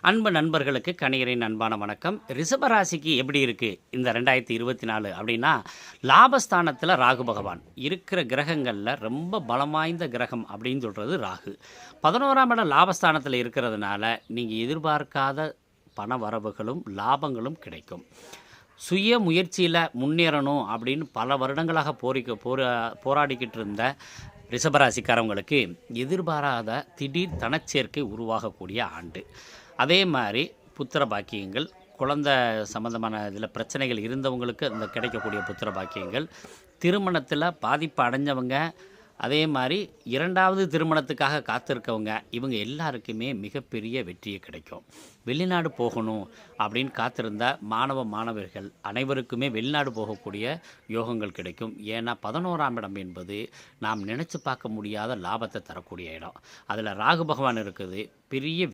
அன்பு நண்பர்களுக்கு கணிகரின் அன்பான வணக்கம். ரிஷபராசிக்கு எப்படி இருக்குது இந்த ரெண்டாயிரத்தி இருபத்தி நாலு அப்படின்னா லாபஸ்தானத்தில் ராகு பகவான். இருக்கிற கிரகங்களில் ரொம்ப பலம் வாய்ந்த கிரகம் அப்படின்னு சொல்கிறது ராகு. பதினோராம் இடம் லாபஸ்தானத்தில் இருக்கிறதுனால நீங்கள் எதிர்பார்க்காத பண வரவுகளும் லாபங்களும் கிடைக்கும். சுய முயற்சியில் முன்னேறணும் அப்படின்னு பல வருடங்களாக போரிக்க போரா போராடிக்கிட்டு இருந்த ரிஷபராசிக்காரவங்களுக்கு எதிர்பாராத திடீர் தனச்சேர்க்கை உருவாகக்கூடிய ஆண்டு. அதே மாதிரி புத்திர பாக்கியங்கள் குழந்த சம்மந்தமான இதில் பிரச்சனைகள் இருந்தவங்களுக்கு அந்த கிடைக்கக்கூடிய புத்திர பாக்கியங்கள் திருமணத்தில் பாதிப்பு அடைஞ்சவங்க அதே மாதிரி இரண்டாவது திருமணத்துக்காக காத்திருக்கவங்க இவங்க எல்லாருக்குமே மிகப்பெரிய வெற்றியை கிடைக்கும். வெளிநாடு போகணும் அப்படின்னு காத்திருந்த மாணவ மாணவர்கள் அனைவருக்குமே வெளிநாடு போகக்கூடிய யோகங்கள் கிடைக்கும். ஏன்னா பதினோராம் இடம் என்பது நாம் நினச்சி பார்க்க முடியாத லாபத்தை தரக்கூடிய இடம். அதில் ராகு பகவான் இருக்குது பெரிய